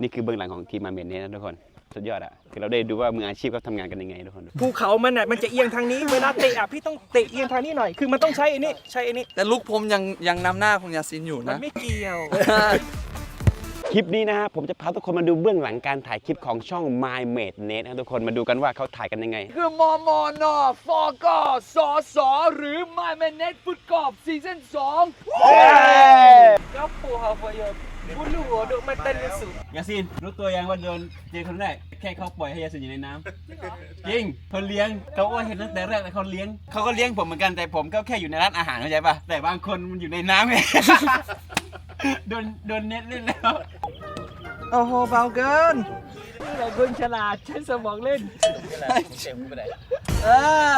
นี่คือเบื้องหลังของทีมมาเมนเนสนะทุกคน สุดยอดอะคือเราได้ดูว่ามืออาชีพเขาทำงานกันยังไงทุกคนดูภูเขามันอะมันจะเอียงทางนี้เวลาเตะอะพี่ต้องเตะเอียงทางนี้หน่อย คือมันต้องใช้ไอ้นี่ใช้ไอ้นี่แต่ลุกผมยังยังนำหน้าของยาซินอยู่มันนะไม่เกี่ยว คลิปนี้นะฮะผมจะพาทุกคนมาดูเบื้องหลังการถ่ายคลิปของช่อง My Made Net นะทุกคนมาดูกันว่าเขาถ่ายกันยังไง คือมอมอนอฟอกอสอสอหรือมาแมนเน็ตฟุตกอล์ฟซีซั่นสองก็ปูเขาพยศพู ดลูกหัวดูมันเต้นกันสุดยาซินรู้ตัวยังว่าโดนเจอคนแรกแค่เขาปล่อยให้ยาซินอยู่ในน้ำจริงเขาเลี้ยงเขาก็เห็นตั้งแต่แรกแต่เขาเลี้ยงเขาก็เลี้ยงผมเหมือนกันแต่ผมก็แค่อยู่ในร้านอาหารเข้าใจป่ะแต่บางคนมันอยู่ในน้ำไงโดนโดนเน็ตเล่นแล้ว โอ้โหเบาเกินนี่แหละคนฉลาดใช้สมองเล่นเออ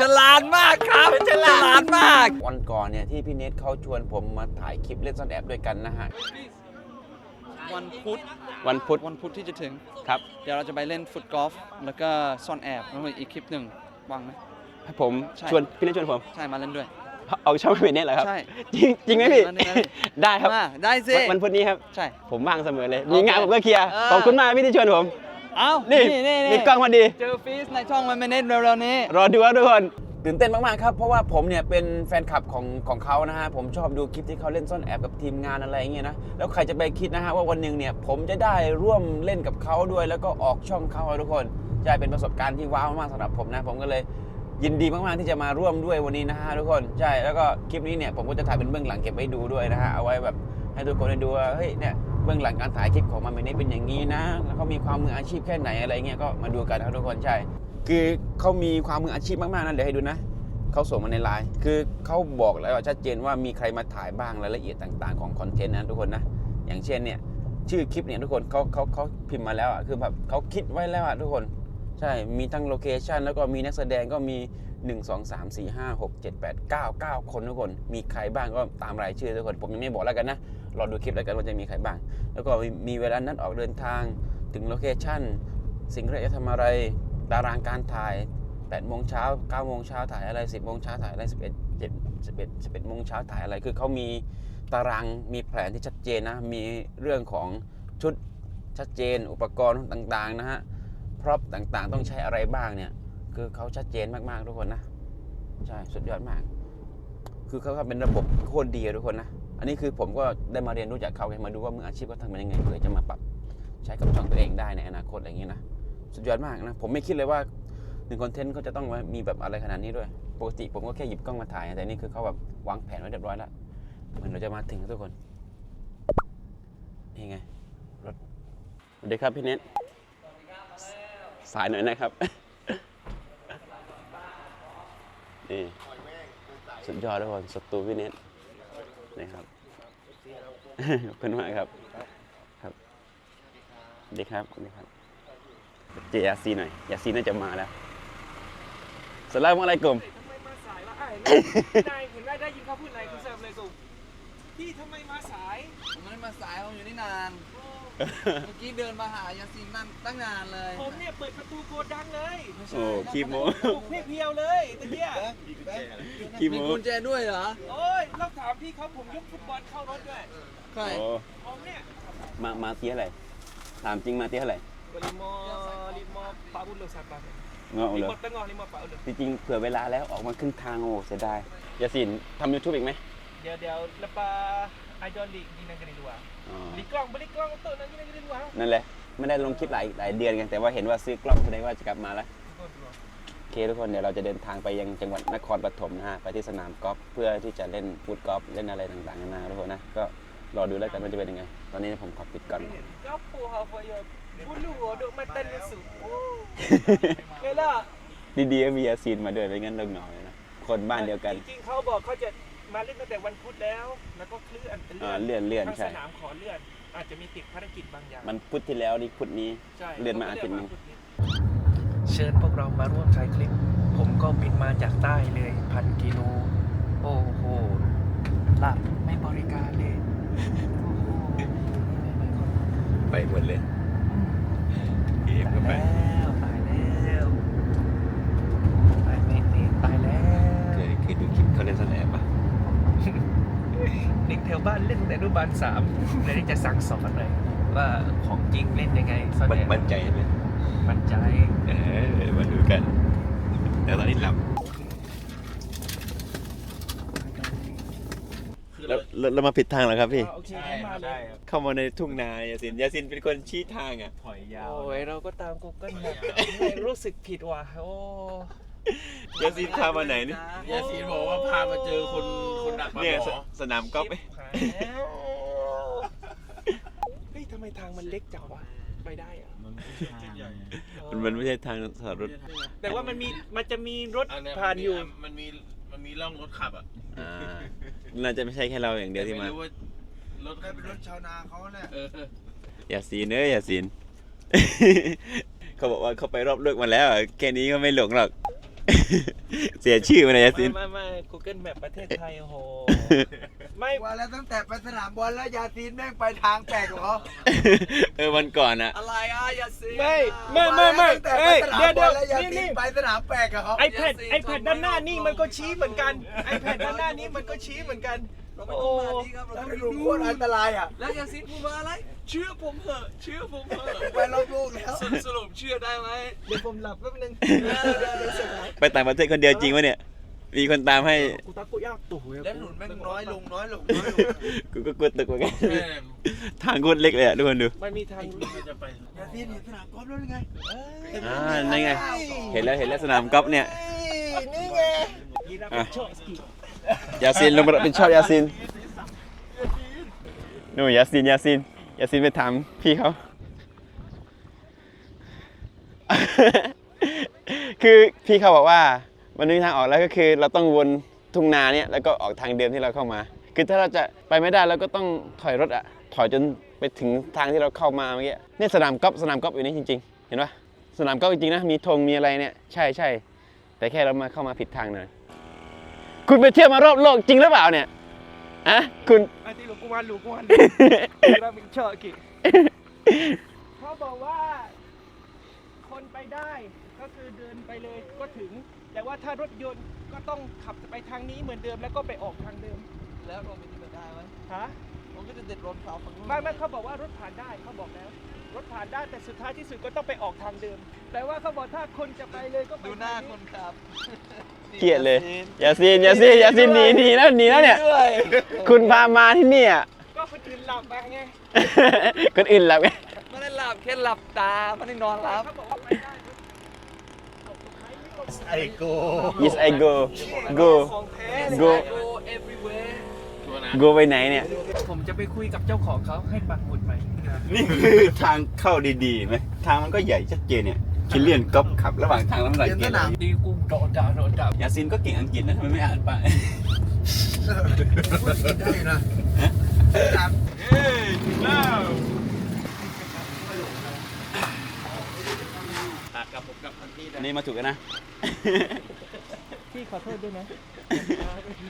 ฉลาดมากครับฉลาดมากวันก่อนเนี่ยที่พี่เน็ตเขาชวนผมมาถ่ายคลิปเล่นซ่อนแอบด้วยกันนะฮะวันพุธวันพุธวันพุธที่จะถึงครับ เดี๋ยวเราจะไปเล่นฟุตกอล์ฟแล้วก็ซ่อนแอบแล้วมีอีกคลิปหนึ่งว่างไหมให้ผมชวนพี่เน็ตชวนผมใช่มาเล่นด้วย เอาช่องพี่เน็ตเหรอครับ ใช่ จริงจริงไหมพี่นั่นนี่นั่นนี่ได้ครับ มาได้สิวันวันพุธนี้ครับ ใช่ ผมว่างเสมอเลยโอเคมีงานผมก็เคลียร์ เออ ขอบคุณมากพี่ที่ชวนผม เอ้า นี่นี่มีกล้องพอดี เจอฟีสในช่องมันไม่เน็ตเร็วๆนี้ รอดูครับทุกคน ตื่นเต้นมาก ๆ ครับ เพราะว่าผมเนี่ยเป็นแฟนคลับของของเขานะฮะ ผมชอบดูคลิปที่เขาเล่นซ่อนแอบกับทีมงานอะไรอย่างเงี้ยนะ แล้วใครจะไปคิดนะฮะว่าวันหนึ่งเนี่ยผมจะได้ร่วมเล่นกับเขาด้วย แล้วก็ออกช่องเขาอะทุกคนใช่เป็นประสบการณ์ที่ว้าวมากๆสำหรับผมนะ ผมก็เลย ยินดีมากๆที่จะมาร่วมด้วยวันนี้นะฮะทุกคนใช่แล้วก็คลิปนี้เนี่ยผมก็จะถ่ายเป็นเบื้องหลังเก็บไว้ดูด้วยนะฮะเอาไว้แบบให้ทุกคนได้ดูว่าเฮ้ยเนี่ยเบื้องหลังการถ่ายคลิปของมันเป็นนี่เป็นอย่างนี้นะ แล้วเขามีความมืออาชีพแค่ไหนอะไรเงี้ยก็มาดูกันนะครับทุกคนใช่ คือเขามีความมืออาชีพมากๆนะเดี๋ยวให้ดูนะเขาส่งมาในไลน์คือเขาบอกแล้วชัดเจนว่ามีใครมาถ่ายบ้างรายละเอียดต่างๆของคอนเทนต์นะทุกคนนะอย่างเช่นเนี่ยชื่อคลิปเนี่ยทุกคนเขาเขาเขาพิมพ์มาแล้วอะคือแบบเขาคิดไว้แล้วอะทุกคน ใช่ มีทั้งโลเคชันแล้วก็มีนักแสดงก็มี 1 2 3 4 5 6 7 8 9 9 คนทุกคน มีใครบ้างก็ตามรายชื่อทุกคน ผมยังไม่บอกแล้วกันนะ รอดูคลิปแล้วกันว่าจะมีใครบ้าง แล้วก็มีเวลานัดออกเดินทางถึงโลเคชันสิ่งที่เราจะทำอะไร ตารางการถ่าย8โมงเช้า9โมงเช้าถ่ายอะไร 10โมงเช้าถ่ายอะไร 11 7 11 11โมงเช้าถ่ายอะไร คือเขามีตารางมีแผนที่ชัดเจนนะ มีเรื่องของชุดชัดเจนอุปกรณ์ต่างๆนะฮะ พร็อพต่างๆ ต้องใช้อะไรบ้างเนี่ย คือเขาชัดเจนมากๆทุกคนนะ ใช่สุดยอดมาก คือเขาเป็นระบบโคตรดีอะทุกคนนะ อันนี้คือผมก็ได้มาเรียนรู้จากเขาไงมาดูว่ามืออาชีพเขาทำมันยังไงเพื่อจะมาปรับใช้กับช่องตัวเองได้ในอนาคตอะไรอย่างนี้นะ สุดยอดมากนะ ผมไม่คิดเลยว่าหนึ่งคอนเทนต์เขาจะต้องมีแบบอะไรขนาดนี้ด้วย ปกติผมก็แค่หยิบกล้องมาถ่าย แต่นี่คือเขาแบบวางแผนไว้เรียบร้อยแล้ว เหมือนเราจะมาถึงทุกคน นี่ไงรถสวัสดีครับพี่เน็ต สายหน่อยนะครับ นี่สุดยอดทุกคนสตูพี่เน็ตนี่ครับขอบคุณมากครับ ครับสวัสดีครับสวัสดีครับ เจยาซีหน่อย ยาซีน่าจะมาแล้วสลามอะไรกลุ่มทำไมมาสายละไอ้นายเห็นได้ได้ยินเขาพูดอะไรคุณเซิร์ฟเลยกูพี่ทำไมมาสาย ผมไม่ได้มาสาย ผมอยู่นี่นาน เมื่อกี้เดินมาหายาซินนั่นตั้งนานเลยผมเนี่ยเปิดประตูโกดังเลยโอ้คีโมปลุกเพียวๆเลยตะเกียคีมีโมกุญแจด้วยเหรอ โอ้ยเราถามพี่เขาผมยกฟุตบอลเข้ารถด้วยใครโอ้ผมเนี่ย มา มาเที่ยวอะไร ถามจริงมาเที่ยวอะไร lima lima empat puluh sampai เงาะเลย lima tengah lima empat puluh จริงๆเผื่อเวลาแล้วออกมาครึ่งทางโอ้เสียดายยาสินทำยูทูบอีกไหม dia dia lepas Idol League di negeri luar อ๋อ beli kelang beli kelang untuk negeri negeri luar นั่นแหละ ไม่ได้ลงคลิปหลายหลายเดือนกัน แต่ว่าเห็นว่าซื้อกล้องแสดงว่าจะกลับมาแล้ว Ikut luar โอเคทุกคนเดี๋ยวเราจะเดินทางไปยังจังหวัดนครปฐมนะฮะ ไปที่สนามกอล์ฟเพื่อที่จะเล่นฟุตกอล์ฟเล่นอะไรต่างๆนานาทุกคนนะ ก็รอดูแล้วกันว่าจะเป็นยังไง ตอนนี้ผมขอปิดก่อน Apa apa ya bulu duk matan lesu Yalah ดีๆก็มียาซีนมาด้วยไม่งั้นเราเหงาเลยนะคนบ้านเดียวกัน จริงๆเขาบอกเขาจะ มาเล่นตั้งแต่วันพุธแล้ว แล้วก็เคลื่อนอ่าเลื่อนเลื่อนทางใช่ สนามขอเลื่อน อาจจะมีติดภารกิจบางอย่างมันพุธที่แล้วนี่พุธนี้ ใช่เลื่อนมาอาทิตย์หนึงเชิญพวกเรามาร่วมถ่ายคลิป ผมก็บินมาจากใต้เลยพันกิโล โอ้โหหลับไม่บริการเลย ไปหมดเลยเกม ตายแล้วตายแล้วตายเมตนี่ตายแล้ว เคยเคยดูคลิปเขาเล่นสแนปปะ เด็กแถวบ้านเล่นตั้งแต่อนุบาลสามเลยที่จะสั่งสอนหน่อยว่าของจริงเล่นยังไงแสดงมั่นใจไหมมั่นใจเออมาดูกัน แต่ตอนนี้หลับแล้วแล้วเรามาผิดทางแล้วครับพี่ โอเคงั้นมาเลยเข้ามาในทุ่งนายาสินยาสินเป็นคนชี้ทางอะ ถอยยาว โอ้ยเราก็ตาม Google Map ไม่รู้สึกผิดว่ะโอ้ ยาสินพามาไหนนี่ยาซีนบอกว่าพามาเจอคนคนดักปลาเนี่ยหมสอสนามกอล์ฟไหม หายแล้วเฮ้ยทำ ไมทางมันเล็กจังวะไปได้อะมันมันไม่ใช่ทางสารรถแต่ว่ามันมีมันจะมีรถอันเนี้ยผ่านอยู่ มันมีมันมีร่องรถขับอะอ่าน่าจะไม่ใช่แค่เราอย่างเดียวที่มาไรู้ว่ารถเป็นรถชาวนาเขาเนี่ยเอออย่าซีนเอ้ยอย่าซีน เขาบอกว่าเขาไปรอบโลกมาแล้วอะแค่นี้ก็ไม่หลงหรอก เสียชื่อมันนะยาซีนไม่ไม่ไม่ Google Map ประเทศไทยโอ้โห ไม่ ว่าแล้วตั้งแต่ไปสนามบอลแล้วยาซีนแม่งไปทางแปลกเหรอเออวันก่อนอะอะไรอะยาซีนไม่ ไม่ ไม่ ไม่ว่าแล้วตั้งแต่เอ้ไปยสนามเดี๋ยวบเดี๋อยวลแล้วยานี่ซีนี่นไปสนามแปลกเหรอไอแพดไอแพดด้านหน้านี่มันก็ชี้เหมือนกัน ไอแพดด้านหน้านี้มันก็ชี้เหมือนกัน เราไม่ต้องมาที่ครับเราไม่รู้โคตรอันตรายอะ แล้วยาซีนพูดว่าอะไร เชื่อผมเถอะเชื่อผมเถอะไปรอบโลกแล้วสรุปสรุปเชื่อได้ไหมเดี๋ยวผมหลับแป๊บนึงไปต่างประเทศคนเดียวจริงวะเนี่ย มีคนตามให้กูตากูยากตู่แล้วหนุนแม่งน้อยลงน้อยลงน้อยลงกูก็กลัวตึกเหมือนกันทางโคตรเล็กเลยอะทุกคนดูมันมีทางจะไปยาซีนเห็นสนามกอล์ฟแล้วหรือไงอ่านั่นไง เห็นแล้วเห็นแล้วสนามกอล์ฟเนี่ยนี่ไง ยาซินลงมาเป็นชอบยาซินนู่นยาซินยาซินยาซินไปถามพี่เขา คือพี่เขาบอกว่ามันไม่มีทางออกแล้วก็คือ เราต้องวนทุ่งนาเนี่ยแล้วก็ออกทางเดิมที่เราเข้ามา คือถ้าเราจะไปไม่ได้เราก็ต้องถอยรถอะถอยจนไปถึงทางที่เราเข้ามาเมื่อกี้เนี่ยสนามกอล์ฟสนามกอล์ฟอยู่นี่จริง ๆ เห็นปะสนามกอล์ฟจริงๆนะมีธงมีอะไรเนี่ยใช่ใช่แต่แค่เรามาเข้ามาผิดทางหน่อย คุณไปเที่ยวมารอบโลกจริงหรือเปล่าเนี่ยอะคุณไอ้ที่หลูกกูวันหลูกกูวันเราเป็นเชอร์กิเขาบอกว่า คนไปได้ก็คือเดินไปเลยก็ถึง แต่ว่าถ้ารถยนต์ก็ต้องขับไปทางนี้เหมือนเดิมแล้วก็ไปออกทางเดิม แล้วเราไปที่ไหนได้ไหมฮะ ผมก็จะเด็ดรถเขาฝั่งนู้นไม่ไม่เขาบอกว่ารถผ่านได้เขาบอกแล้ว รถผ่านได้แต่สุดท้ายที่สุดก็ต้องไปออกทางเดิม แต่ว่าเขาบอกถ้าคนจะไปเลยก็ไปดูหน้าทงคนขับเกลียดเลยยาซีนยาซีนยาซีนหนีหนีแล้วหนีแล้วเนี่ยคุณพามาที่นี่อะ ก็คนอื่นหลับไปไงคนอื่นหลับไงไม่ได้หลับแค่หลับตาไม่ได้นอนหลับเขาบอกว่าไปได้รถไอ้โก้ yes I go go ของแท้ go everywhere ตัวนะ go ไปไหนเนี่ย ผมจะไปคุยกับเจ้าของเขาให้ปักหมุดไปนี่คือทางเข้าดีๆไหมทางมันก็ใหญ่ชัดเจนเนี่ยคิลเลียนก๊อฟขับระหว่างทางแล้วมันสังเกตเลยดีกูโดดด่าโดดด่ายาซินก็เก่งอังกฤษนะทำไมไม่อ่านป้ายได้อยู่นะกับผมกับพันที่อันนี้มาถูกกันนะ พี่ขอโทษด้วยนะ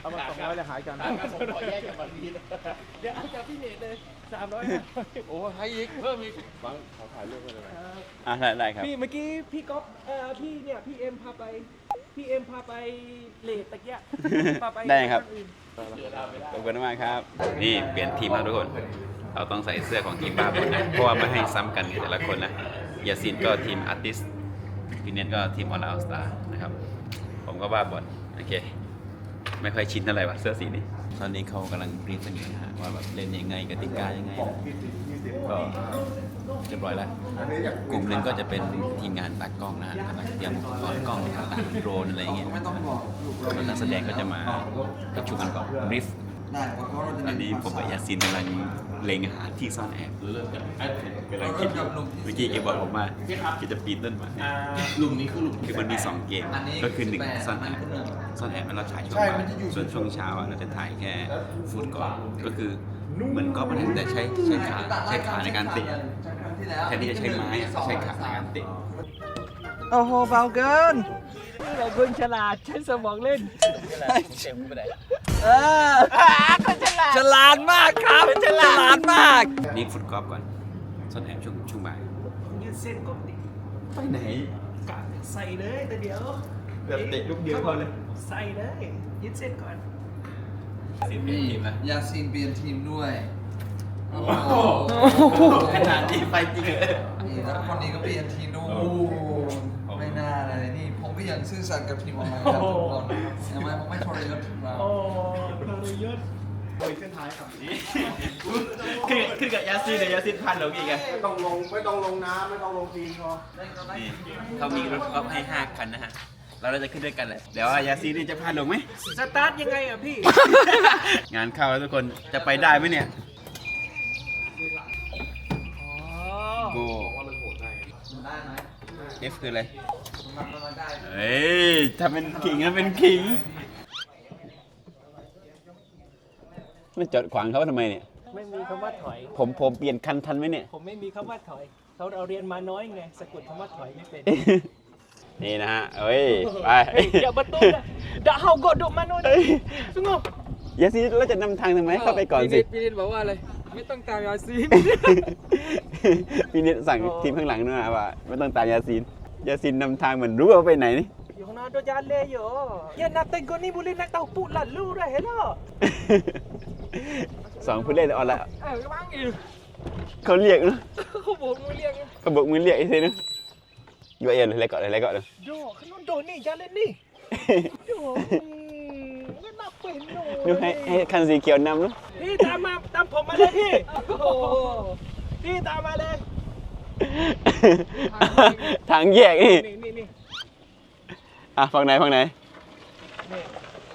เอามาสองร้อยเลยหายกันผมขอแยกกับพันที่เลยเดี๋ยวเอาจากพี่เนตเลยสามร้อยโอ้ให้อีกเพิ่มอีกฟังขอถ่ายรูปกันเลยอะได้ได้ครับ พี่เมื่อกี้พี่ก๊อฟเอ่อพี่เนี่ยพี่เอ็มพาไปพี่เอ็มพาไปเลทตะเกียะพาไปได้ครับทางอื่น ขอบคุณมากครับ นี่เปลี่ยนทีมครับทุกคน เราต้องใส่เสื้อของทีมบ้าบนนะ เพราะว่าไม่ให้ซ้ำกันแต่ละคนนะยาซินก็ทีมอาร์ติสพี่เนทก็ทีมออลาสตาร์นะครับ ผมก็บ้าบอลโอเค ไม่ค่อยชินเท่าไหร่ว่ะเสื้อสีนี้ ตอนนี้เขากำลังรีฟกันอยู่นะฮะว่าแบบเล่นยังไงกติกายังไงนะก็เรียบร้อยแล้ว กลุ่มหนึ่งก็จะเป็นทีมงานตากล้องนะฮะกำลังเตรียมอุปกรณ์กล้องต่างๆโดรนอะไรอย่างเงี้ยแล้วนักแสดงก็จะมาประชุมกันก่อนรีฟได้เพราะเขาเราจะอันนี้ผมกับยาซินกำลัง เล็งหาที่ซ่อนแอบกำลังคิดอยู่เมื่อกี้เกบอกผมว่าคิดจะปีนต้นไม้หลุมนี้คือหลุมคือมันมีสองเกมก็คือหนึ่งซ่อนแอบซ่อนแอบมันเราถ่ายช่วงบ่ายส่วนช่วงเช้าอะเราจะถ่ายแค่ฟุตก่อนก็คือเหมือนก็มันแต่ใช้ใช้ขาใช้ขาในการเตะแทนที่จะใช้ไม้อะใช้ขาในการเตะโอ้โหเบาเกิน นี่แหละคนฉลาดใช้สมองเล่นเออฉลาดมากครับฉลาดมากนี่ฟุตกอล์ฟก่อนซ่อนแอบช่วงช่วงบ่ายยืดเส้นก็ติไปไหนกะใส่เลยแต่เดี๋ยวแบบเตะลูกเดียวพอเลยใส่เลยยืดเส้นก่อนสิบเอ็ดทีมนะยาซีนเปลี่ยนทีมด้วยขนาดนี้ไปจริงเลยนี่แล้วคนนี้ก็เปลี่ยนทีมดูไม่น่าเลยนี่ ผมก็ยังซื่อสัตย์กับทีมของมันครับทุกคนใช่ไหมผมไม่ทรยศเราโอ้ทรยศคือคือกับยาซีนเดี๋ยวยาซีนพันหลงอีกไงไม่ต้องลงไม่ต้องลงน้ำไม่ต้องลงตีนพอนี่เขามีรถกอล์ฟให้ห้าคันนะฮะเราเราจะขึ้นด้วยกันแหละเดี๋ยวว่ายาซีนนี่จะพลาดหลงไหมสตาร์ทยังไงอะพี่ งานเข้าแล้วทุกคนจะไปได้ไหมเนี่ยอ๋อโกได้ไหม F คืออะไรมันมันได้ เฮ้ยถ้าเป็นขิงนะเป็นขิง มันจอดขวางเขาทำไมเนี่ย ไม่มีคำว่าถอย ผมผมเปลี่ยนคันทันไหมเนี่ย ผมไม่มีคำว่าถอยเขาเราเรียนมาน้อยไงสะกดคำว่าถอยไม่เป็น นี่นะฮะเอ้ย ไปเฮ้ยอย่าบัตุนะด่าเฮาโกดดมาโน่นสงบยาซีเราจะนำทางทำไมเข้าไปก่อนสิ พี่นิดบอกว่าอะไร ไม่ต้องตามยาซีนพี่นิดสั่งทีมข้างหลังด้วยนะว่า ไม่ต้องตามยาซีน ยาซีนนำทางเหมือนรู้ว่าไปไหนนี่อยู่ข้างหน้าโดนยาเลยอยู่อย่านับแต่งคนนี้บุรีนักเต่าปูหลันลู่ได้เห็นหรอสองผู้เล่นออนแล้วเออบ้างอีกเขาเรียกนะเขาบอกมือเรียกเขาบอกมือเรียกไอ้ทีนะอยู่เอ็นเลยก่ อนเลยก่อนเลยโดขนมโดนี่อย่าเล่นนี่โดก็นับเป็นหนูดูให้ให้คันสีเขียวนำนะพี่ตามมาตามผมมาเลยพี่โอ้โหพี่ตามมาเลยทางแยกนี่นี่นี่นี่อะฝั่งไหนฝั่งไหน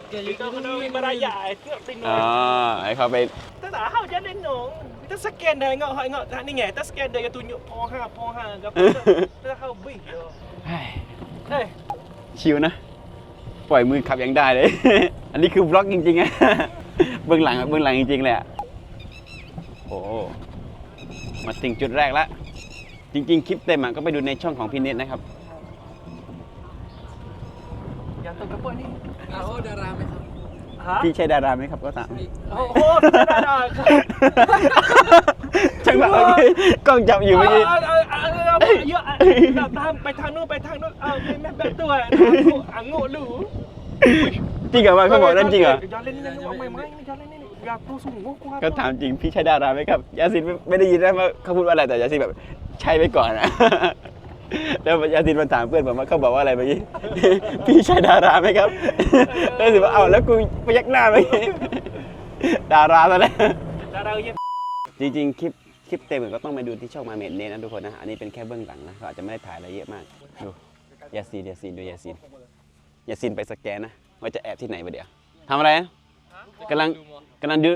Kita kena meraya itu tino. อ๋อให้เขาไป Tak tak hau jalan nong. Kita scan dah tengok hau tengok tak ni ngai. Kita scan dah dia tunjuk oh ha oh ha ke apa. Kita hau bui. เฮ้ย Hey, ชิวนะ ปล่อยมือขับยังได้เลย อันนี้คือบล็อกจริงๆอะเบื้องหลังอะเบื้องหลังจริงๆเลยอะโอ้โหมาถึงจุดแรกแล้ว จริง ๆ คลิปเต็มอะก็ไปดูในช่องของพี่เน็ตนะครับ jatuh ke apa ni? เอาดาราไหมครับ Ha? พี่ใช่ดาราไหมครับก็ตาม Oh, oh, dah dah. จังหวะเมื่อกี้กล้องจับอยู่เมื่อกี้ Ya, nak tahan ไปทางนู้นไปทางนู้นเอาไม่ไม่แบบตัวอังอังโง่ลูจริงเหรอวะเขาบอกนั่นจริงเหรอ Jalan ni ni mai mai ni jalan ni ni. Ya tu sungguh ku ก็ถามจริงพี่ใช่ดาราไหมครับยาสินไม่ได้ยินนะว่าเขาพูดว่าอะไรแต่ยาสินแบบใช่ไว้ก่อนนะแล้วยาสินมาถามเพื่อนผมว่าเขาบอกว่าอะไรเมื่อกี้พี่ใช่ดาราไหมครับแล้วสิว่าเอาแล้วกูพยักหน้าเมื่อกี้ดาราซะแล้ว Darah ye จริงๆคลิปคลิปเต็มก็ต้องมาดูที่ช่องมาเมดเนนะทุกคนนะอันนี้เป็นแค่เบื้องหลังนะเขาอาจจะไม่ได้ถ่ายอะไรเยอะมากดูยาซีนยาซีนดูยาซีนยาซีนไปสแกนนะว่าจะแอบที่ไหนมาเดี๋ยวทำอะไรนะ กำลังกำลังดู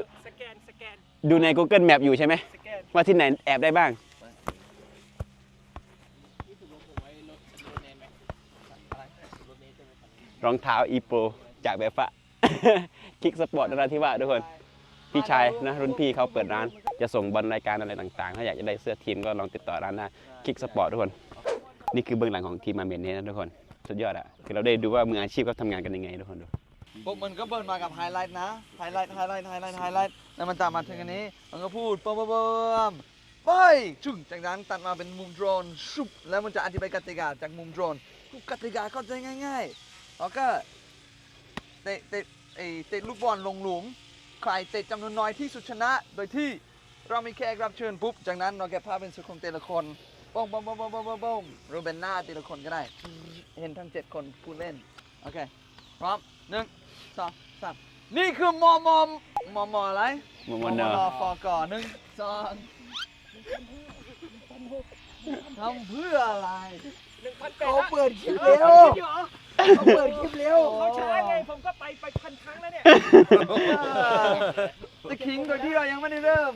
ดูใน Google Map อยู่ใช่ไหมว่าที่ไหนแอบได้บ้าง รองเท้าอีโปรจากแบบฟะ คิกสปอร์ตนราธิวาสทุกคน พี่ชายนะรุ่นพี่เขาเปิดร้าน จะส่งบอลรายการอะไรต่างๆ ถ้าอยากจะได้เสื้อทีมก็ลองติดต่อร้านได้คิกสปอร์ตทุกคน นี่คือเบื้องหลังของทีมมาเมนเนสนะทุกคน สุดยอดอะคือเราได้ดูว่ามืออาชีพเขาทำงานกันยังไงทุกคนดู พวกมันก็เบิร์นมากับไฮไลท์นะ ไฮไลท์ ไฮไลท์ ไฮไลท์ ไฮไลท์ แล้วมันตามมาถึงอันนี้ มันก็พูดปั๊มปั๊มปั๊มไปจุ่งจากนั้นตัดมาเป็นมุมโดรนชุบแล้วมันจะอธิบายกติกาจากมุมโดรนกติกาเข้าใจง่ายๆแล้วก็เตะเตะไอเตะลูกบอลลงหลุม ใครเตะจำนวนน้อยที่สุดชนะ โดยที่เรามีแขกรับเชิญปุ๊บ จากนั้นเราแกะภาพเป็นสุดของแต่ละคนบ้งบ้งบ้งบ้งบ้งบ้งบ้งหรือเป็นหน้าแต่ละคนก็ได้ เห็นทั้งเจ็ดคนพูดเล่น โอเค พร้อมหนึ่ง สองสามนี่คือมอมอมมอมออะไรมอมอนอฟอก่อนหนึ่งสองทำเพื่ออะไร1,800เขาเปิดคลิปเร็เร็ววเหรอเขาเปิดคลิปเร็วเขาช้าไงผมก็ไปไปพันครั้งแล้วเนี่ยจะคิงโดยที่เรายังไม่ได้เริ่ม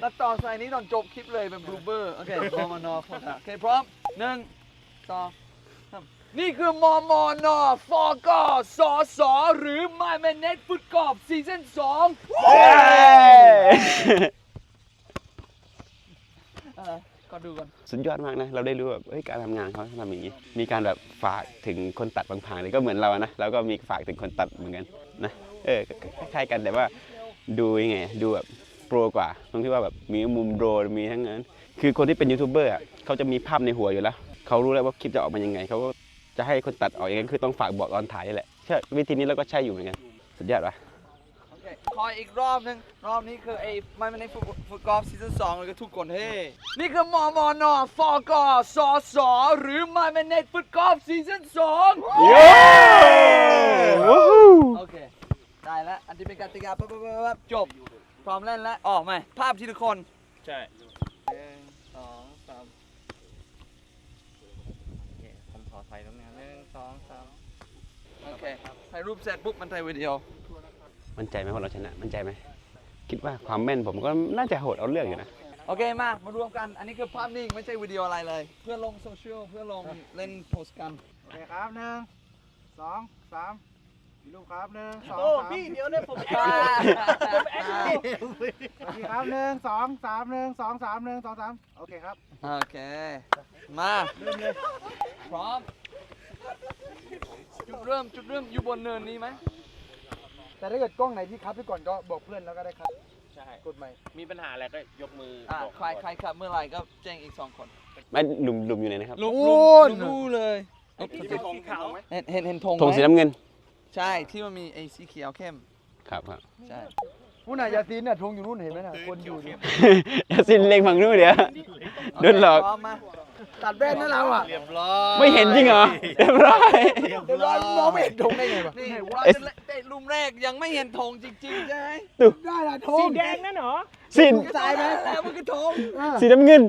แล้วต่อสายนี้ตอนจบคลิปเลยเป็นบลูเบอร์โอเคมอมอนอฟอก่อนโอเคพร้อมหนึ่งสองสาม นี่คือมอมอนอฟอกอสอสอหรือ My Man Net ฟุตกอบซีซั่นสองเออก็ดูก่อน สุดยอดมากนะ เราได้รู้แบบเฮ้ยการทำงานเขาทำอย่างนี้ มีการแบบฝากถึงคนตัดบางพางเลยก็เหมือนเราอะนะเราก็มีฝากถึงคนตัดเหมือนกันนะเออคล้ายๆกันแต่ว่าดูยังไงดูแบบโปรกว่าตรงที่ว่าแบบมีมุมโดรมีทั้งนั้น คือคนที่เป็นยูทูบเบอร์อะเขาจะมีภาพในหัวอยู่แล้วเขารู้แล้วว่าคลิปจะออกมายังไงเขาก็ จะให้คนตัดออกยังไงคือต้องฝากบอกตอนถ่ายนี่แหละใช่วิธีนี้เราก็ใช่อยู่เหมือนกันสุดยอดปะขออีกรอบหนึง รอบนี้คือไอ้ไม่ไม่ในฟุตฟุตกอล์ฟซีซั่นสองเลยก็ทุกคนเฮ้นี่คือมอมอนอฟอกอสอสอหรือไม่ไม่ในฟุตกอล์ฟซีซั่นสองเย้วู้ฮู้โอเค ได้แล้ว อันที่เป็นกติกาปั๊บปั๊บปั๊บปั๊บจบ พร้อมเล่นแล้วอ๋อไม่ภาพทีละคน ใช่ หนึ่งสองสาม ผมขอใส่ตรงนี้หนึ่งสองสาม โอเคถ่ายรูปเสร็จปุ๊บมันถ่ายวิดีโอ มั่นใจไหมว่าเราชนะ มั่นใจไหม คิดว่าความแม่นผมก็น่าจะโหดเอาเรื่องอยู่นะ โอเคมามารวมกัน อันนี้คือภาพนิ่งไม่ใช่วิดีโออะไรเลย เพื่อลงโซเชียล เพื่อลงเล่นโพสต์กัน โอเคครับหนึ่งสองสามมีรูปครับหนึ่งสองโอ้สามพี่เดี๋ยวเนี่ยผมแออ่าคผมแอคทีฟโอเคครับหนึ่งสองสามหนึ่งสองสามหนึ่งสองสามโอเคครับ โอเค มา พร้อม จุดเริ่มจุดเริ่มอยู่บนเนินนี้ไหมแต่ถ้าเกิดกล้องไหนที่คัดไปก่อนก็บอกเพื่อนแล้วก็ได้คัดใช่กดใหม่มีปัญหาอะไรก็ยกมืออ่าบอกใครใครขับเมื่อไหร่ก็แจ้งอีกสองคนไม่หลุมหลุมอยู่ไหนนะครับลุงโอ้ลุงยลุงรู้เลยที่เป็นสีขาวเห็นเห็นเห็นธงธงไหมสีน้ำเงิน ใช่ที่มันมีไอ้สีเขียวเข้มครับครับใช่ผู้นายยาซีนเนี่ยธงอยู่นู่นเห็นไหมน่ะคนอยู่เนี่ยอย่าสินเล็งฝั่งนู้นเดี๋ยวโดนหลอกพร้อมมา ตัดแว่นนะเราอะเรียบร้อยไม่เห็นจริงเหรอเรียบร้อยเดี๋ยวเรามองไม่เห็นธงได้ไงวะนี่เราจะเล่นเตะลุมแรกยังไม่เห็นธงจริงๆใช่ไหมได้ละธสีงแดงนั่นเหรอสินตายไหมแล้วมันก็ธงอ่าสีน้ำเงิน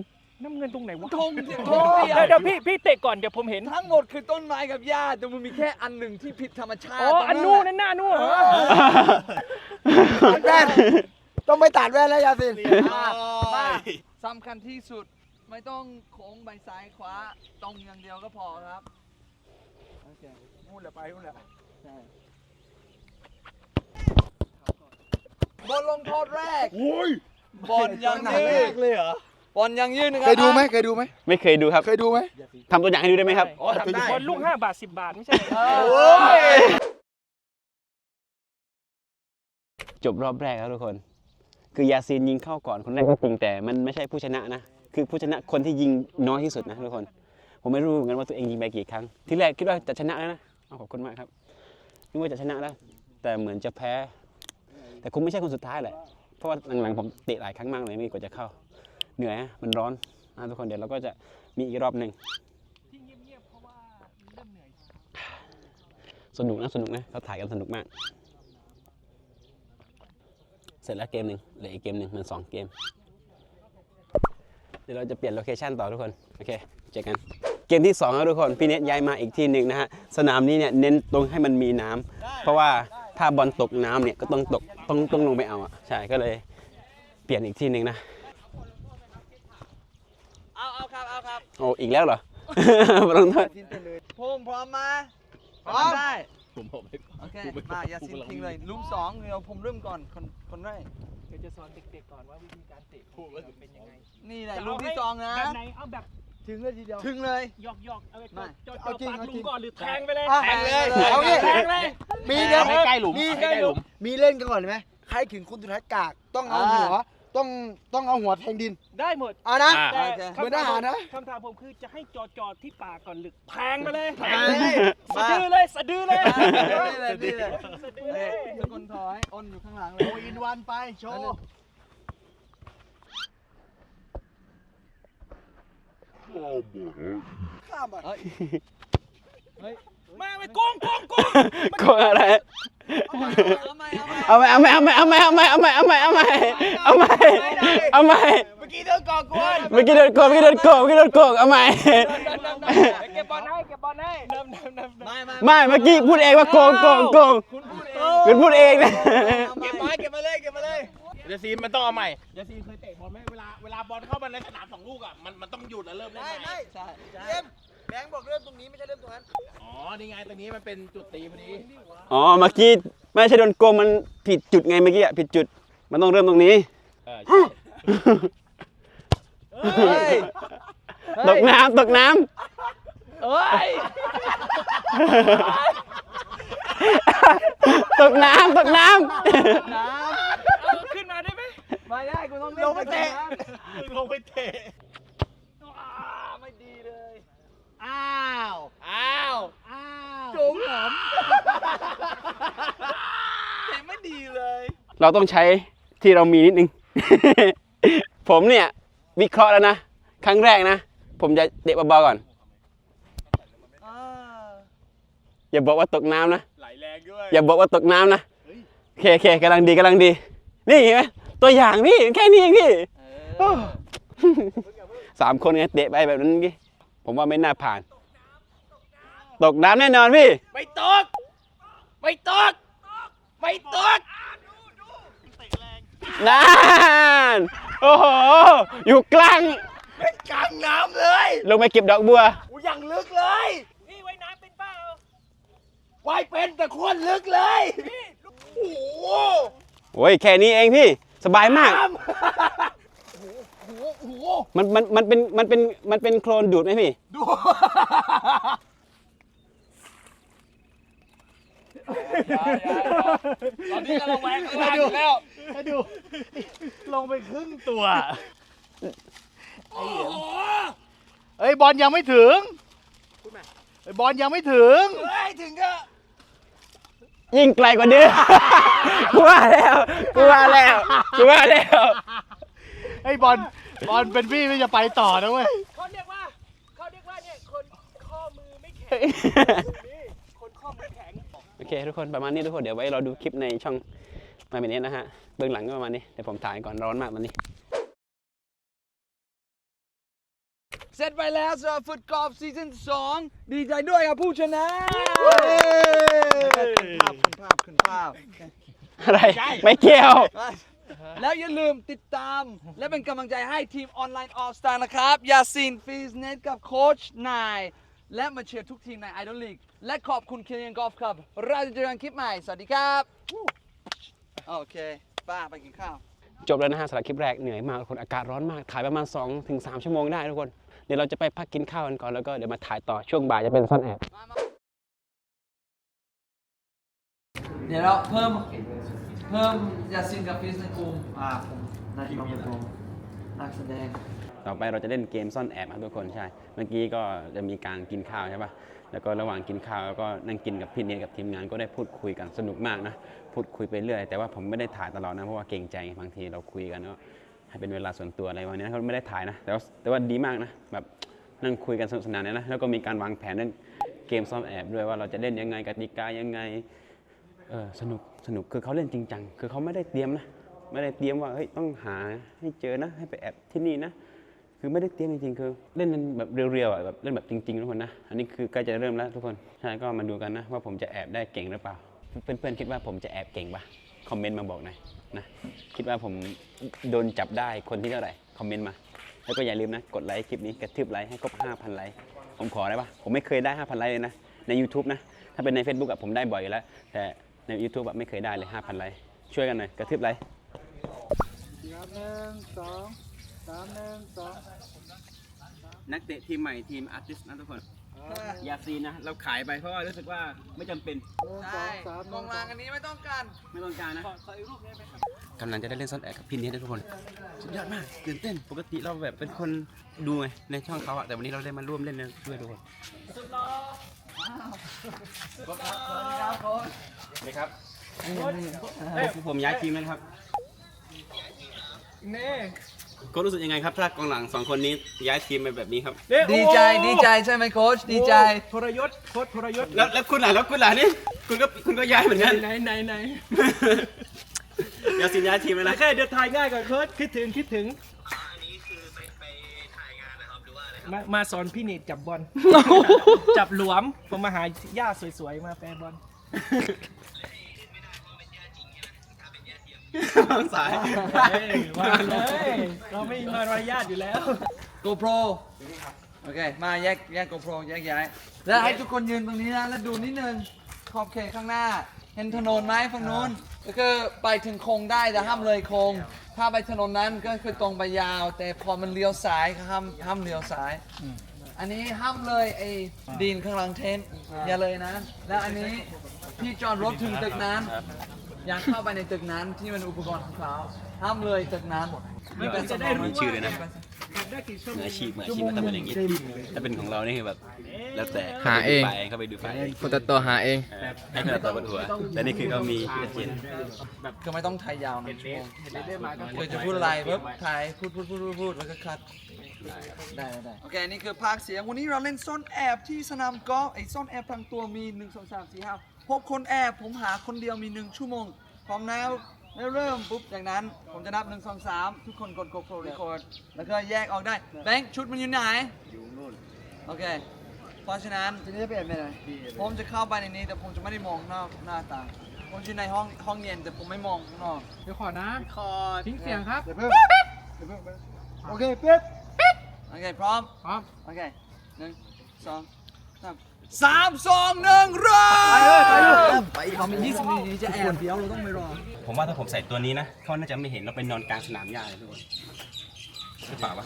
น้ำเงินตรงไหนวะธงธงเดียเดี๋ยววเดี๋ยวพี่พี่เตะก่อนเดี๋ยวผมเห็น ทั้งหมดคือต้นไม้กับหญ้าแต่มันมีแค่อันหนึ่งที่ผิดธรรมชาติอ๋อ อันนู้นนั่นหน้านู้นเหรอตัดแว่นต้องไปตัดแว่นแล้วยาซีนมามาสำคัญที่สุด ไม่ต้องโค้งไปซ้ายขวาตรงอย่างเดียวก็พอครับโอเคนู่นแหละไปนู่นแหละใช่บอลลงโทษแรกโอ้ยบอลยังยืนเลยเหรอบอลยังยืนนะครัเคยดูไหมเคยดูไหมไม่เคยดูครับเคยดูไหมทำตัวอย่างให้ดูได้ไหมครับอ๋อทำได้บอลลูก5บาท10บาทไม่ใช่เอโอ้อยจบรอบแรกแล้วทุกคน คือยาซีนยิงเข้าก่อนคนแรกก็จริงแต่มันไม่ใช่ผู้ชนะนะ คือผู้ชนะคนที่ยิงน้อยที่สุดนะทุกคน ผมไม่รู้เหมือนกันว่าตัวเองยิงไปกี่ครั้ง ที่แรกคิดว่าจะชนะแล้วนะอขอบคุณมากครับนึกว่าจะชนะแล้ว แต่เหมือนจะแพ้ แต่คงไม่ใช่คนสุดท้ายแหละ เพราะว่าหลังๆผมเตะหลายครั้งมากเลยไม่กว่าจะเข้า เหนื่อยมันร้อนนะทุกคนเดี๋ยวเราก็จะมีอีกรอบหนึ่งสนุกนะสนุกนะเขาถ่ายกันสนุกมาก เสร็จแล้วเกมหนึ่งเหลืออีกเกมหนึ่งมันสองเกม เดี๋ยวเราจะเปลี่ยนโลเคชันต่อทุกคน โอเค เจอกัน เกมที่2ครับทุกคน พี่เน็ตย้ายมาอีกที่หนึ่งนะฮะ สนามนี้เนี่ยเน้นตรงให้มันมีน้ำเพราะว่าถ้าบอลตกน้ำเนี่ยก็ต้องตกต้องต้องลงไปเอาอะ ใช่ ก็เลยเปลี่ยนอีกที่หนึ่งนะ เอาเอาครับเอาครับ โอ้ อีกแล้วเหรอลงโทษภูมิพร้อมมาพร้อมได้ ผมผมโอเคมาอย่าสิ้นทิ้งเลยลุมสองเดี๋ยวผมเริ่มก่อนคนคนแรกเดี๋ยวจะสอนเด็กๆก่อนว่าวิธีการเตะถูกเป็นยังไงนี่แหละลุมที่สองนะ แบบไหนเอาแบบถึงเลยทีเดียวถึงเลย หยอกหยอกๆเอาไปไม่จอดจเอาอดจริงปากเอาลุจริงงก่อนหรือแทงไปเลยอะแทงเลยเอางี้แทงเลยมีเล่นใกล้หลุมมีใกล้หลุมมีเล่นกันก่อนเลยไหมใครถึงคุณสุดท้ายกากต้องเอาหัว ต้องต้องเอาหัวแทงดินได้หมดเอานะแต่โอเค เหมือนทหารนะ คำถามผมคือจะให้จอดจอดที่ปากก่อนหรือแทงไปเลยแทงเลย สะดือเลยสะดือเลย นี่เลยนี่เลยสะดือเลเฮ้ยยทุกคนถอยอ้นอยู่ข้างหลังเลย โออินวันไปโชว์ข้ามไปเฮ้ย เฮ้ยมาไปโกงโกงโกงโกงอะไรเอาใหม่เอาใหม่เอาใหม่เอาไหมเอาไหมเอาไหมเอาไหมเอาไหมเอาไหมเอาไหมเอาไหมเอาไหมเมื่อกี้โดนก่อกวนเมื่อกี้โดนโกงเมื่อกี้โดนโกงเมื่อกี้โดนโกงเอาไหมเก็บบอลให้เก็บบอลให้น้ำน้ำน้ำไม่ไม่ไม่เมื่อกี้พูดเองว่าโกงโกงโกงคุณพูดเองคุณพูดเองนะเก็บไว้เก็บมาเลยเก็บมาเลยเดี๋ยวซีมมันต้องเอาใหม่เดี๋ยวซีมเคยเตะบอลไหมเวลาเวลาบอลเข้ามาในสนามสองลูกอะมันมันต้องหยุดแล้วเริ่มเล่นไม่ใหม่ไม่ใช่เอ็มแบงค์บอกเริ่มตรงนี้ไม่ใช่เริ่มตรงนั้น อ๋อ นี่ไงตรงนี้มันเป็นจุดตีพอดี อ๋อเมื่อกี้ไม่ใช่โดนโกงมันผิดจุดไงเมื่อกี้อะผิดจุด มันต้องเริ่มตรงนี้ เออใช่เฮ้ย ตกน้ำตกน้เอ้ยำ ตกน้ำตกน้น้เอาขึ้นมาได้ไหมำไม่ได้กูต้องเล่นลงไปเตะน้ลงไปเตะำอ่าไม่ดีเลย อ้าวอ้าวอ้าว จงหอม เตะไม่ดีเลยเราต้องใช้ที่เรามีนิดนึง ผมเนี่ยวิเคราะห์แล้วนะ ครั้งแรกนะ ผมจะเตะเบาๆก่อนอ่าอย่าบอกว่าตกน้ำนะ ไหลแรงด้วย อย่าบอกว่าตกน้ำนะโอเคโอเคกำลังดีกำลังดี นี่เห็นไหมตัวอย่างพี่แค่นี้เองพี่เออสามคนไงเตะไปแบบนั้นเมื่อกี้ผมว่าไม่น่าผ่าน ตกน้ำแน่นอนพี่ ไม่ตก ไม่ตก ไม่ตก นานโอ้โห อยู่กลางเป็นกลางน้ำเลยลงไปเก็บดอกบัว กูยังลึกเลยนี่ว่ายน้ำเป็นเปล่าว่ายเป็นแต่โคนลึกเลย โอ้โหโอ้ยแค่นี้เองพี่ สบายมาก น้ำโอ้โหโอ้โหมันมันมันเป็นมันเป็นมันเป็นโคลนดูดไหมพี่ ดู ตอนนี้กำลังแหวกข้างล่างอยู่แล้ว ให้ดู ลงไปครึ่งตัวโอ้โหเอ้ยบอลยังไม่ถึงเอ้ยบอลยังไม่ถึง เฮ้ยถึงก็ยิ่งไกลกว่าเดิมกูว่าแล้วกูว่าแล้วกูว่าแล้วไอ้ยบอลบอลเป็นพี่ไม่จะไปต่อนะเว้ย เขาเรียกว่าเขาเรียกว่าเนี่ยคนข้อมือไม่แข็งนี่คนข้อมือแข็ง โอเค ทุกคนประมาณนี้ทุกคนเดี๋ยวไว้เราดูคลิปในช่องมาเป็นนี้นะฮะ เบื้องหลังก็ประมาณนี้เดี๋ยวผมถ่ายก่อนร้อนมากวันนี้ เสร็จไปแล้วสำหรับฟุตกอล์ฟซีซั่น2ดีใจด้วยครับผู้ชนะ ขึ้นภาพขึ้นภาพขึ้นภาพ อะไร ไม่เกี่ยว แล้วอย่าลืมติดตาม และเป็นกำลังใจให้ทีมออนไลน์ออ s สตาร์นะครับยาซีนฟีสเนตกับโค้ชนาย และมาเชียร์ทุกทีมในไอดอลลีกและขอบคุณคิ l เ a นกอล์ฟครับเราจะเจอกันคลิปใหม่ สวัสดีครับ โอเค ป้าไปกินข้าว จบแล้วนะฮะสำหรับคลิปแรกเหนื่อยมากทุกคนอากาศร้อนมากถ่ายประมาณ2ถึง3ชั่วโมงได้ทุกคนเดี๋ยวเราจะไปพักกินข้าวกันก่อนแล้วก็เดี๋ยวมาถ่ายต่อช่วงบ่ายจะเป็นซ่อนแอบเดี๋ยวเราเพิ่มเพิ่มยาซินกับฟิสในกลุ่มอ่าผมนายต้องเป็นผมนักแสดง ต่อไปเราจะเล่นเกมซ่อนแอบครับทุกคนใช่ เมื่อกี้ก็จะมีการกินข้าวใช่ปะ แล้วก็ระหว่างกินข้าวแล้วก็นั่งกินกับพี่เนียกับทีมงานก็ได้พูดคุยกันสนุกมากนะ พูดคุยไปเรื่อย แต่ว่าผมไม่ได้ถ่ายตลอดนะเพราะว่าเกรงใจบางทีเราคุยกันก็ให้เป็นเวลาส่วนตัวอะไรวันนี้เขาไม่ได้ถ่ายนะ แต่ว่าแต่ว่าดีมากนะแบบนั่งคุยกันสนุกสนานเลยนะแล้วก็มีการวางแผนเรื่องเกมซ่อนแอบด้วยว่าเราจะเล่นยังไงกติกายังไงเออสนุกสนุกคือเขาเล่นจริงจังคือเขาไม่ได้เตรียมนะไม่ได้เตรียมว่าเฮ้ยต้องหาให้เจอนะให้ไปแอบที่นี่นะ คือไม่ได้เตรียมจริงๆ คือเล่นแบบเรียวๆอะแบบเล่นแบบจริงๆทุกคนนะ อันนี้คือใกล้จะเริ่มแล้วทุกคน ใช่ก็มาดูกันนะ ว่าผมจะแอบได้เก่งหรือเปล่า เพื่อนๆคิดว่าผมจะแอบเก่งปะคอมเมนต์มาบอกหน่อยนะ คิดว่าผมโดนจับได้คนที่เท่าไหร่คอมเมนต์มา แล้วก็อย่าลืมนะ กดไลค์คลิปนี้กระทืบไลค์ให้ครบ5,000ไลค์ ผมขอได้ปะผมไม่เคยได้ 5,000ไลค์เลยนะ ใน YouTube นะ ถ้าเป็นใน Facebook อะผมได้บ่อยอยู่แล้ว แต่ใน YouTube อะไม่เคยได้เลย5,000ไลค์ ช่วยกันหน่อยกระทืบไลค์ครับหนึ่งสอง สามหนึ่งสองนักเตะทีมใหม่ทีมอาร์ติสนะทุกคน ยาซีนนะ เราขายไปเพราะว่ารู้สึกว่าไม่จำเป็นใช่กองกลางอันนี้ไม่ต้องการไม่ต้องการนะกำลังจะได้เล่นซ่อนแอบกับพี่เนี้ทุกคน สุดยอดมากตื่นเต้น ปกติเราแบบเป็นคนดูไงในช่องเขาอะแต่วันนี้เราได้มาร่วมเล่นด้วยทุกคนครับโค้ชนี่ครับเอ้ยผมย้ายทีมแล้วนะครับ เน่ ก็รู้สึกยังไงครับ ถ้ากองหลังสองคนนี้ย้ายทีมไปแบบนี้ครับเน่ดีใจโอ้ดีใจใช่ไหมโค้ชดีใจทรยศโคตรทรยศแล้วแล้วคุณล่ะแล้วคุณล่ะนี่คุณก็คุณก็ย้ายเหมือนกันไหนไหนไหนยาซีนย้ายทีมแล้วโอนะเคเดี๋ยวถ่ายง่ายก่อนเคิร์ดคิดถึงคิดถึงมามาสอนพี่เนตจับบอล จับหลวมผมมาหาย่าสวยๆมาแปรบอล วางสายเฮ้ยมาเลยเราไม่มีมารยาทอยู่แล้ว GoPro โอเค มาแยกแยก GoPro แยกย้าย แล้วให้ทุกคนยืนตรงนี้นะ แล้วดูนิดนึง ขอบเขตข้างหน้า เห็นถนนไหมฝั่งนู้น ก็คือไปถึงโค้งได้แต่ห้ามเลยโค้งถ้าไปถนนนั้นก็คือตรงไปยาว แต่พอมันเลี้ยวซ้ายก็ห้ามห้ามเลี้ยวซ้าย อันนี้ห้ามเลยไอ้ดินข้างหลังเทนท์อย่าเลยนะ แล้วอันนี้พี่จอดรถถึงตึกนั้น อยากเข้าไปในตึกนั้นที่มันอุปกรณ์ของเขาห้ามเลยตึกนั้นมันจะได้รู้ชื่อเลยนะวได้กี่ชั่วโมมืองอาชีพมืออาชีพมาทำกันอย่างนี้ถ้าเป็นของเรานี่คือแบบ แล้วแต่หาเองไปเข้าไปดูไฟล์เองคนตัดตัวหาเองเออให้คนละตัวบนหัวแต่นี่คือเขามีเอเจนต์คือไม่ต้องถ่ายยาวนะชั่วโมงคือจะพูดอะไรปุ๊บถ่ายพูดพูดพูดพูดพูดแล้วก็คัดได้ได้ได้โอเคนี่คือภาคเสียงวันนี้เราเล่นซ่อนแอบที่สนามกอล์ฟไอ้ซ่อนแอบทั้งตัวมี1 2 3 4 5 6คนแอบผมหาคนเดียวมี1ชั่วโมงพร้อมแล้วแล้วเริ่มปุ๊บจากนั้น ผมจะนับ1 2 3ทุกคนกด GoPro record แล้วก็แยกออกได้แบงค์ชุดมันอยู่ไหนอยู่นู่นโอเคเพราะฉะนั้นทีนี้จะเปลี่ยนไปไหนผมจะเข้าไปในนี้แต่ผมจะไม่ได้มองหน้าหน้าตาผมอยู่ในห้องห้องเย็นแต่ผมไม่มองข้างนอกเดี๋ยวขอนะขอทิ้งเสียงครับเดี๋ยวเพิ่มเดี๋ยวเพิ่มไปโอเคเป๊ะโอเคพร้อมพร้อมโอเคหนึ่งสองสาม สามสองหนึ่งเริ่มไปเขามียี่สิบนาทีจะแอบเดียวเราต้องไปรอ ผมว่าถ้าผมใส่ตัวนี้นะเขาน่าจะไม่เห็นเราไปนอนกลางสนามหญ้าเลยทุกคนใช่เปล่าวะ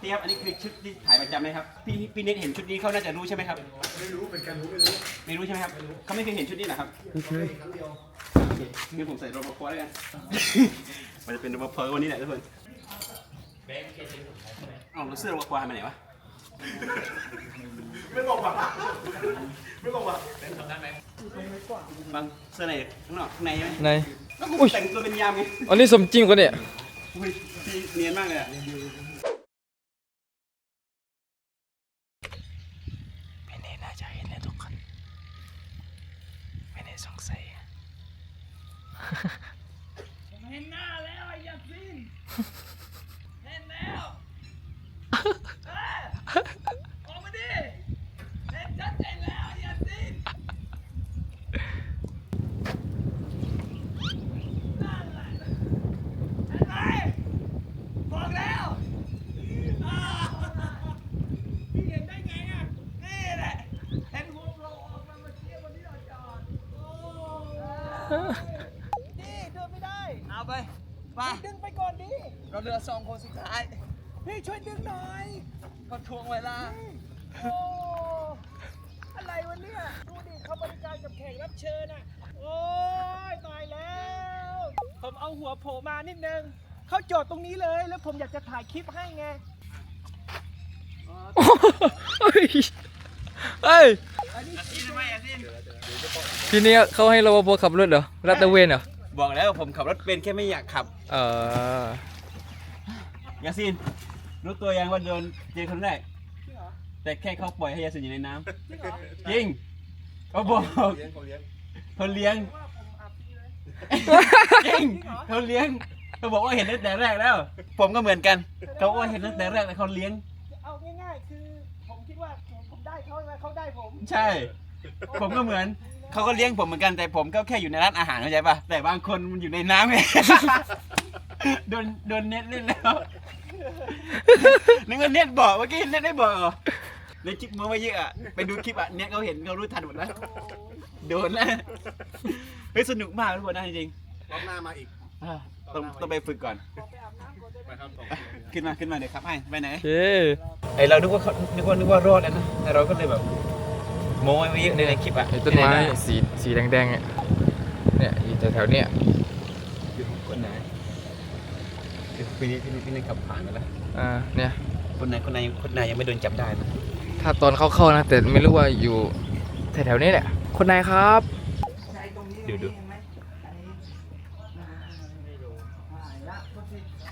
พี่ครับอันนี้คือชุดที่ถ่ายประจำไหมครับพี่พี่เน็ตเห็นชุดนี้เขาน่าจะรู้ใช่ไหมครับ ไม่รู้เหมือนกันรู้ไม่รู้ไม่รู้ใช่ไหมครับเขาไม่เคยเห็นชุดนี้เหรอครับไม่เคยงั้นผมใส่รปภแล้วกันมันจะเป็นรปภวันนี้แหละทุกคนเอาเสื้อรปภหายไปไหนวะ บางเสื้อในข้างนอกข้างในใช่ไหมไหนแล้วกูแต่งตัวเป็นยามไงอันนี้สมจริงกว่าเนี่ย อุ้ยพี่เนียนมากเลยอะ ไม่แน่น่าจะเห็นในทุกคนไม่แน่สงสัย เห็นหน้าแล้วไอ้ยาซินเห็นแล้ว เอ้ยออกมาดิเห็นชัดเจนแล้วไอ้ยาซินนั่นแหละเห็นไหมบอกแล้วอ้าวพี่เห็นได้ไงอะนี่แหละเห็นหัวเราออกมาเมื่อกี้วันนี้เราจอดโอ้นี่เดินไม่ได้ เอาไปไป ดึงไปก่อนดิ เราเหลือสองคนสุดท้าย พี่ช่วยดึงหน่อย ก็ทวงเวลา โอ้อะไรวะเนี่ยดูดิเขาบริการกับแขกรับเชิญอะ โอ้ยตายแล้ว ผมเอาหัวโผล่มานิดนึงเขาจอดตรงนี้เลยแล้วผมอยากจะถ่ายคลิปให้ไงเฮ้ยเฮ้ยทีนี้เขาให้รปภขับรถเหรอรัตตระเวนเหรอ บอกแล้วผมขับรถเป็นแค่ไม่อยากขับ เออยาซินรู้ตัวยังว่าโดนเจอคนแรก แต่แค่เขาปล่อยให้ยาซินอยู่ในน้ำจริงเขาบอกเขาเลี้ยงจริงเขาเลี้ยงเขาบอกว่าเห็นตั้งแต่แรกแล้ว ผมก็เหมือนกันเขาว่าเห็นตั้งแต่แรกแต่เขาเลี้ยง เอาง่ายๆ คือผมคิดว่าผมผมได้เขาใช่ไหมเขาได้ผมใช่ ผมก็เหมือนเขาก็เลี้ยงผมเหมือนกันแต่ผมก็แค่อยู่ในร้านอาหารเข้าใจป่ะแต่บางคนมันอยู่ในน้ำไง โดนโดนเน็ตเล่นแล้วนึกว่าเน็ตบอกเมื่อกี้เน็ตได้บอกเหรอ ในคลิปเมื่อไม่เยอะอะไปดูคลิปอะเน็ตเขาเห็นเขารู้ทันหมดแล้วโดนแล้วเฮ้ยสนุกมากทุกคนนะจริงๆรอบหน้ามาอีกต้องต้องไปฝึกก่อนขึ้นมาขึ้นมาเดี๋ยวครับให้ไปไหน โอเคไอเรานึกว่าเขานึกว่านึกว่ารอดแล้วนะแต่เราก็เลยแบบโม้ไว้เยอะในคลิปอะไอ้ต้นไม้สีสีแดงๆเนี่ยเนี่ยอยู่แถวๆเนี่ยคนไหนพี่นี่พี่นี่พี่นี่ขับผ่านไปแล้วอ่าเนี่ยคนไหนคนไหนคนไหนยังไม่โดนจับได้นะ ถ้าตอนเข้าๆนะ แต่ไม่รู้ว่าอยู่แถวๆนี้แหละ คนไหนครับดูดู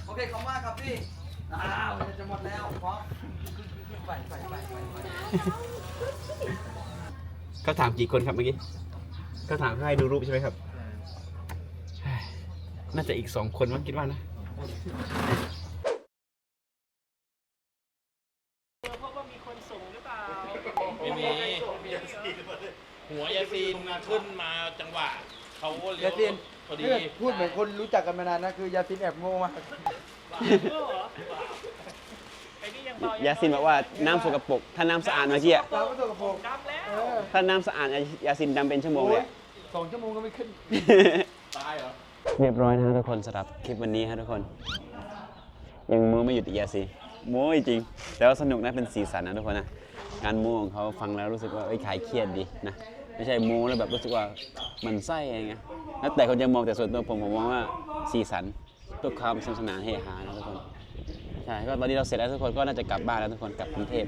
โอเคขอบคุณมากครับพี่อ้าวจะหมดแล้วพร้อมขึ้นขึ้นขึ้นไปไปไปไปไปเขาถามกี่คนครับเมื่อกี้เขาถามให้ดูรูปใช่ไหมครับ น่าจะอีกสองคนมั้งคิดว่านะเพราะว่ามีคนส่งหรือเปล่า ไม่มี หัวยาซีนขึ้นมาจังหวะเขาเลี้ ยยาวซินพอดี ถ้าเกิดพูดเหมือนคนรู้จักกันมานานนะคือยาซินแอบโง่มากไอ้นี่ยังเบายาซินบอกว่าน้ำสกปรกถ้าน้ำสะอาดเมื่อกี้อะเราก็ตัวกระโปรงดำแล้วเออถ้าน้ำสะอาดยาซินดำเป็นชั่วโมงเลย สองชั่วโมงก็ไม่ขึ้น ตายเหรอ เรียบร้อยนะทุกคนสำหรับคลิปวันนี้ฮะทุกคน ยังโม้ไม่หยุดอีกยาซีโม้จริงๆแต่ว่าสนุกนะเป็นสีสันนะทุกคนนะงานโม้ของเขาฟังแล้วรู้สึกว่าเอ้ยคลายเครียดดีนะ ไม่ใช่โม้แล้วแบบรู้สึกว่ามันไส้อะไรเงี้ยนักแต่คนจะมองแต่ส่วนตัวผมผมมองว่าสีสันเพื่อความสนุกสนานเฮฮานะทุกคนใช่ช่ก็ตอนนี้เราเสร็จแล้วทุกคนก็น่าจะกลับบ้านแล้วทุกคนกลับกรุงเทพ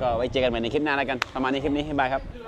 ก็ไว้เจอกันใหม่ในคลิปหน้าแล้วกันประมาณนี้คลิปนี้ให้บายครับ